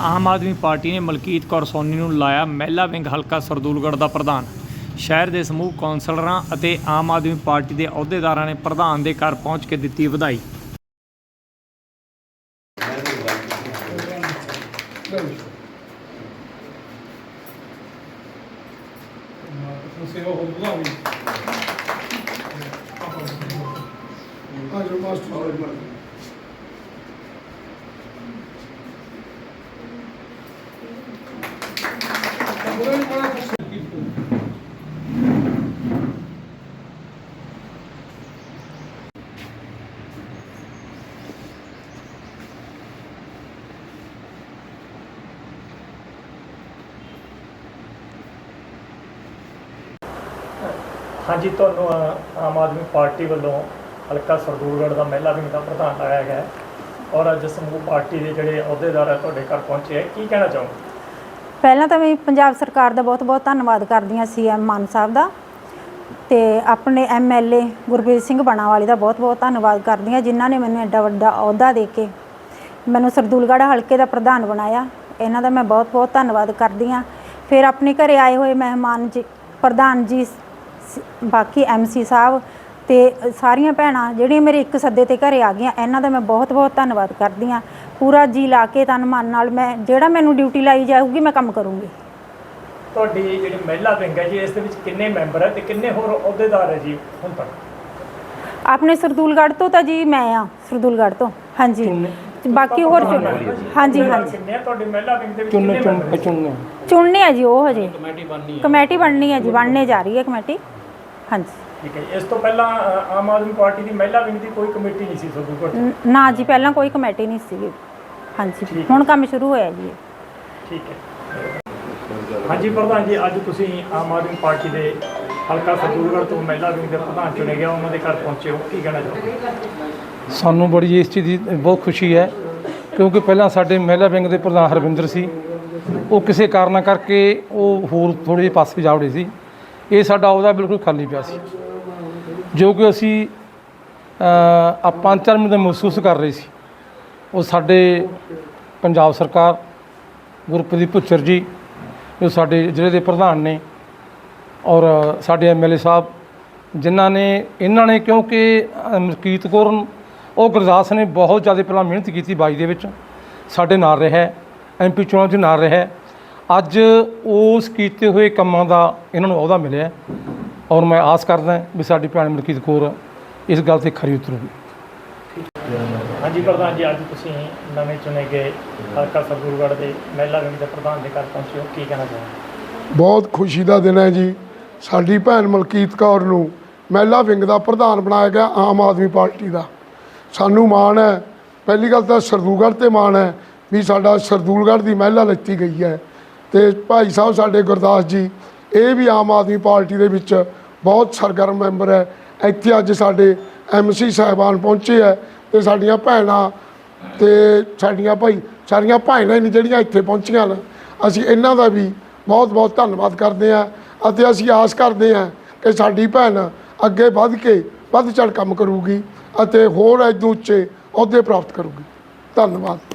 Aam Aadmi party ਨੇ ਮਲਕੀਤ ਕੌਰ ਸੋਨੀ ਨੂੰ ਲਾਇਆ ਮਹਿਲਾ ਵਿੰਗ ਹਲਕਾ ਸਰਦੂਲਗੜ੍ਹ ਦਾ ਪ੍ਰਧਾਨ। ਸ਼ਹਿਰ ਦੇ ਸਮੂਹ ਕੌਂਸਲਰਾਂ ਅਤੇ ਆਮ ਆਦਮੀ ਪਾਰਟੀ ਦੇ ਅਹੁਦੇਦਾਰਾਂ ਨੇ ਪ੍ਰਧਾਨ ਦੇ ਘਰ ਪਹੁੰਚ ਕੇ ਦਿੱਤੀ ਵਧਾਈ। ਸੇਵਾ ਹੋ ਬੁਲਾਵੀ ਆ ਮਾਸਟਰ ਹਾਂਜੀ ਤੁਹਾਨੂੰ ਅ, ਆਮ ਆਦਮੀ ਪਾਰਟੀ ਵੱਲੋਂ ਹਲਕਾ ਸਰਦੂਲਗੜ੍ਹ ਦਾ ਮਹਿਲਾ ਵਿੰਗ ਦਾ ਪ੍ਰਧਾਨ ਲਾਇਆ ਗਿਆ ਹੈ ਔਰ ਅੱਜ ਸਮੂਹ ਪਾਰਟੀ ਦੇ ਜਿਹੜੇ ਅਹੁਦੇਦਾਰ ਹੈ ਤੁਹਾਡੇ ਘਰ ਪਹੁੰਚੇ ਹੈ ਕੀ ਕਹਿਣਾ ਚਾਹੋਗੇ? ਪਹਿਲਾਂ ਤਾਂ ਮੈਂ ਪੰਜਾਬ ਸਰਕਾਰ ਦਾ ਬਹੁਤ-ਬਹੁਤ ਧੰਨਵਾਦ ਕਰਦੀ ਹਾਂ ਸੀਐਮ ਮਾਨ ਸਾਹਿਬ ਦਾ ਤੇ ਆਪਣੇ ਐਮਐਲਏ ਗੁਰਪ੍ਰੀਤ ਸਿੰਘ ਬਣਾਵਾਲੀ ਦਾ ਬਹੁਤ-ਬਹੁਤ ਧੰਨਵਾਦ ਕਰਦੀ ਹਾਂ ਜਿਨ੍ਹਾਂ ਨੇ ਮੈਨੂੰ ਐਡਾ ਵੱਡਾ ਅਹੁਦਾ ਦੇ ਕੇ ਮੈਨੂੰ ਸਰਦੂਲਗੜ੍ਹ ਹਲਕੇ ਦਾ ਪ੍ਰਧਾਨ ਬਣਾਇਆ। ਇਹਨਾਂ ਦਾ ਮੈਂ ਬਹੁਤ-ਬਹੁਤ ਧੰਨਵਾਦ ਕਰਦੀ ਹਾਂ। ਫਿਰ ਆਪਣੇ ਘਰੇ ਆਏ ਹੋਏ ਮਹਿਮਾਨ ਜੀ ਪ੍ਰਧਾਨ ਜੀ ਬਾਕੀ ਐਮਸੀ ਸਾਹਿਬ ਤੇ ਸਾਰੀਆਂ ਭੈਣਾਂ ਜਿਹੜੀਆਂ ਮੇਰੇ ਇੱਕ ਸੱਦੇ ਤੇ ਘਰੇ ਆ ਗਈਆਂ ਇਹਨਾਂ ਦਾ ਮੈਂ ਬਹੁਤ-ਬਹੁਤ ਧੰਨਵਾਦ ਕਰਦੀ ਹਾਂ। ਪੂਰਾ ਜੀ ਲਾ ਕੇ ਤਨ ਮਨ ਨਾਲ ਮੈਂ ਜਿਹੜਾ ਮੈਨੂੰ ਡਿਊਟੀ ਲਾਈ ਜਾਊਗੀ ਮੈਂ ਕੰਮ ਕਰੂੰਗੀ। ਤੁਹਾਡੀ ਜਿਹੜੀ ਮਹਿਲਾ ਵਿੰਗ ਹੈ ਜੀ ਇਸ ਦੇ ਵਿੱਚ ਕਿੰਨੇ ਮੈਂਬਰ ਹੈ ਤੇ ਕਿੰਨੇ ਹੋਰ ਅਹੁਦੇਦਾਰ ਹੈ ਜੀ ਹੁਣ ਤੱਕ? ਆਪਣੇ ਸਰਦੂਲਗੜ੍ਹ ਤੋਂ ਤਾਂ ਜੀ ਮੈਂ ਆ ਸਰਦੂਲਗੜ੍ਹ ਤੋਂ। ਹਾਂਜੀ। ਬਾਕੀ ਹੋਰ ਚੁਣ ਹਾਂਜੀ ਹਾਂਜੀ। ਕਿੰਨੇ ਆ ਤੁਹਾਡੀ ਮਹਿਲਾ ਵਿੰਗ ਦੇ ਵਿੱਚ ਕਿੰਨੇ ਮੈਂਬਰ ਹੈ? ਚੁਣਨੇ ਚੁਣਨੇ ਆ ਜੀ ਉਹ ਹਜੇ। ਕਮੇਟੀ ਬਣਨੀ ਹੈ। ਕਮੇਟੀ ਬਣਨੀ ਹੈ ਜੀ ਬਣਨੇ ਜਾ ਰਹੀ ਹੈ ਕਮੇਟੀ। ਹਾਂਜੀ। ਠੀਕ ਹੈ ਜੀ। ਇਸ ਤੋਂ ਪਹਿਲਾਂ ਅ, ਆਮ ਆਦਮੀ ਪਾਰਟੀ ਦੀ ਮਹਿਲਾ ਵਿੰਗ ਦੀ ਕੋਈ ਕਮੇਟੀ ਨਹੀਂ ਸੀ ਸਰਦੂਲਗੜ੍ਹ 'ਚ। ਨ- ਨਾ ਜੀ ਪਹਿਲਾਂ ਕੋਈ ਕਮੇਟੀ ਨਹੀਂ ਸੀਗੀ ਹਾਂਜੀ। ਹੁਣ ਕੰਮ ਸ਼ੁਰੂ ਹੋਇਆ ਜੀ। ਠੀਕ ਹੈ। ਹਾਂਜੀ ਪ੍ਰਧਾਨ ਜੀ ਅੱਜ ਤੁਸੀਂ ਆਮ ਆਦਮੀ ਪਾਰਟੀ ਦੇ ਹਲਕਾ ਸਰਦੂਲਗੜ੍ਹ ਤੋਂ ਮਹਿਲਾ ਵਿੰਗ ਦੇ ਪ੍ਰਧਾਨ ਚੁਣੇ ਗਏ ਹੋ, ਉਹਨਾਂ ਦੇ ਘਰ ਪਹੁੰਚੇ ਹੋ। ਕੀ ਕਹਿਣਾ ਚਾਹੋਗੇ? ਸਾਨੂੰ ਬੜੀ ਇਸ ਚੀਜ਼ ਦੀ ਬਹੁਤ ਖੁਸ਼ੀ ਹੈ ਕਿਉਂਕਿ ਪਹਿਲਾਂ ਸਾਡੇ ਮਹਿਲਾ ਵਿੰਗ ਦੇ ਪ੍ਰਧਾਨ ਹਰਵਿੰਦਰ ਸੀ। ਉਹ ਕਿਸੇ ਕਾਰਨਾਂ ਕਰਕੇ ਉਹ ਹੋਰ ਥੋੜੇ ਜਿਹੇ ਪਾਸੇ ਜਾਵੜੇ ਸੀ। ਇਹ ਸਾਡਾ ਉਹਦਾ ਬਿਲਕੁਲ ਖਾਲੀ ਪਿਆ ਸੀ। ਜੋ ਕਿ ਅਸੀਂ ਅ, ਆ ਪੰਜ ਚਾਰ ਮਹੀਨੇ ਮਹਿਸੂਸ ਕਰ ਰਹੇ ਸੀ। ਉਹ ਸਾਡੇ ਪੰਜਾਬ ਸਰਕਾਰ ਗੁਰਪ੍ਰੀਤ ਭੁੱਚਰ ਜੀ ਜੋ ਸਾਡੇ ਜ਼ਿਲ੍ਹੇ ਦੇ ਪ੍ਰਧਾਨ ਨੇ ਔਰ ਸਾਡੇ ਐਮਐਲਏ ਸਾਹਿਬ ਜਿਨ੍ਹਾਂ ਨੇ ਇਹਨਾਂ ਨੇ ਕਿਉਂਕਿ ਅ, ਮਲਕੀਤ ਕੌਰ ਉਹ ਗੁਰਦਾਸ ਨੇ ਬਹੁਤ ਜ਼ਿਆਦਾ ਪਹਿਲਾਂ ਮਿਹਨਤ ਕੀਤੀ ਬਾਈ ਦੇ ਵਿੱਚ। ਸਾਡੇ ਨਾਲ ਰਿਹਾ ਐਮਪੀ ਚੋਣਾਂ 'ਚ ਨਾਲ ਰਿਹਾ। ਅੱਜ ਉਸ ਕੀਤੇ ਹੋਏ ਕੰਮਾਂ ਦਾ ਇਹਨਾਂ ਨੂੰ ਅਹੁਦਾ ਮਿਲਿਆ ਔਰ ਮੈਂ ਆਸ ਕਰਦਾ ਵੀ ਸਾਡੀ ਭੈਣ ਮਲਕੀਤ ਕੌਰ ਇਸ ਗੱਲ ਤੇ ਖਰੀ ਉਤਰੂਗੀ। ਹਾਂਜੀ ਪ੍ਰਧਾਨ ਜੀ ਅੱਜ ਤੁਸੀਂ ਨਵੇਂ ਚੁਣੇ ਗਏ ਹਲਕਾ ਸਰਦੂਲਗੜ੍ਹ ਦੇ ਮਹਿਲਾ ਵਿੰਗ ਦੇ ਪ੍ਰਧਾਨ ਦੇ ਘਰ ਪਹੁੰਚੇ ਹੋ। ਕੀ ਕਹਿਣਾ ਚਾਹੋਗੇ? ਬਹੁਤ ਖੁਸ਼ੀ ਦਾ ਦਿਨ ਹੈ ਜੀ। ਸਾਡੀ ਭੈਣ ਮਲਕੀਤ ਕੌਰ ਨੂੰ ਮਹਿਲਾ ਵਿੰਗ ਦਾ ਪ੍ਰਧਾਨ ਬਣਾਇਆ ਗਿਆ ਆਮ ਆਦਮੀ ਪਾਰਟੀ ਦਾ। ਸਾਨੂੰ ਮਾਣ ਹੈ। ਪਹਿਲੀ ਗੱਲ ਤਾਂ ਸਰਦੂਲਗੜ੍ਹ ਤੇ ਮਾਣ ਹੈ ਵੀ ਸਾਡਾ ਸਰਦੂਲਗੜ੍ਹ ਦੀ ਮਹਿਲਾ ਲੱਤੀ ਗਈ ਹੈ। ਤੇ ਭਾਈ ਸਾਹਿਬ ਸਾਡੇ ਗੁਰਦਾਸ ਜੀ, ਇਹ ਵੀ ਆਮ ਆਦਮੀ ਪਾਰਟੀ ਦੇ ਵਿੱਚ ਬਹੁਤ ਸਰਗਰਮ ਮੈਂਬਰ ਹੈ। ਇੱਥੇ ਅੱਜ ਸਾਡੇ ਐਮਸੀ ਸਾਹਿਬਾਨ ਪਹੁੰਚੇ ਹੈ ਤੇ ਸਾਡੀਆਂ ਭੈਣਾਂ ਤੇ ਸਾਡੀਆਂ ਭਾਈ, ਸਾਰੀਆਂ ਭੈਣਾਂ ਹੀ ਨੇ ਜਿਹੜੀਆਂ ਇੱਥੇ ਪਹੁੰਚੀਆਂ ਨੇ ਅਸੀਂ ਇਹਨਾਂ ਦਾ ਵੀ ਬਹੁਤ ਬਹੁਤ ਧੰਨਵਾਦ ਕਰਦੇ ਹਾਂ ਅਤੇ ਅਸੀਂ ਆਸ ਕਰਦੇ ਹਾਂ ਕਿ ਸਾਡੀ ਭੈਣ ਅੱਗੇ ਵੱਧ ਕੇ ਵੱਧ ਚੜ ਕੰਮ ਕਰੂਗੀ ਅਤੇ ਹੋਰ ਇਦੋਂ ਉੱਚੇ ਅਹੁਦੇ ਪ੍ਰਾਪਤ ਕਰੂਗੀ। ਧੰਨਵਾਦ।